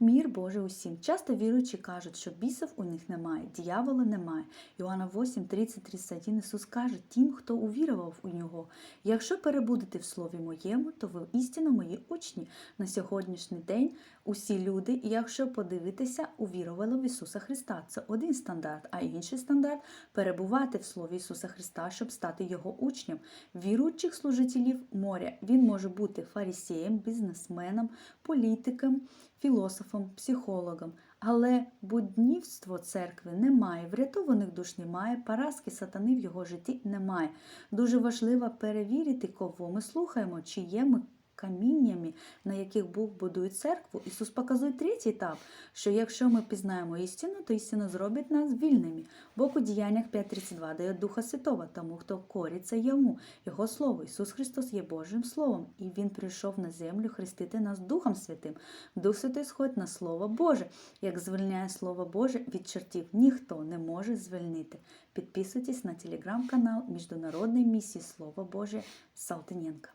Мір Божий усім. Часто віруючі кажуть, що бісів у них немає, дьявола немає. Іоанна 8, 30, 31 Ісус каже тим, хто увірував у нього. Якщо перебудете в слові моєму, то ви істинно мої учні. На сьогоднішній день усі люди, якщо подивитися, увірували в Ісуса Христа. Це один стандарт, а інший стандарт перебувати в слові Ісуса Христа, щоб стати Його учнем. Віруючих служителів моря. Він може бути фарисеєм, бізнесменом, політиком, філософом, психологом. Але буднівство церкви немає, врятованих душ немає, поразки сатани в його житті немає. Дуже важливо перевірити, кого ми слухаємо, чи є ми каміннями, на яких Бог будує церкву. Ісус показує третій етап, що якщо ми пізнаємо істину, то істина зробить нас вільними. Бог у діяннях 5.32 дає Духа Святого, тому хто кориться йому, Його Слово. Ісус Христос є Божим Словом, і Він прийшов на землю хрестити нас Духом Святим. Дух Святий сходить на Слово Боже. Як звільняє Слово Боже від чертів, ніхто не може звільнити. Підписуйтесь на телеграм-канал Міжнародної місії Слово Боже Салтиненка.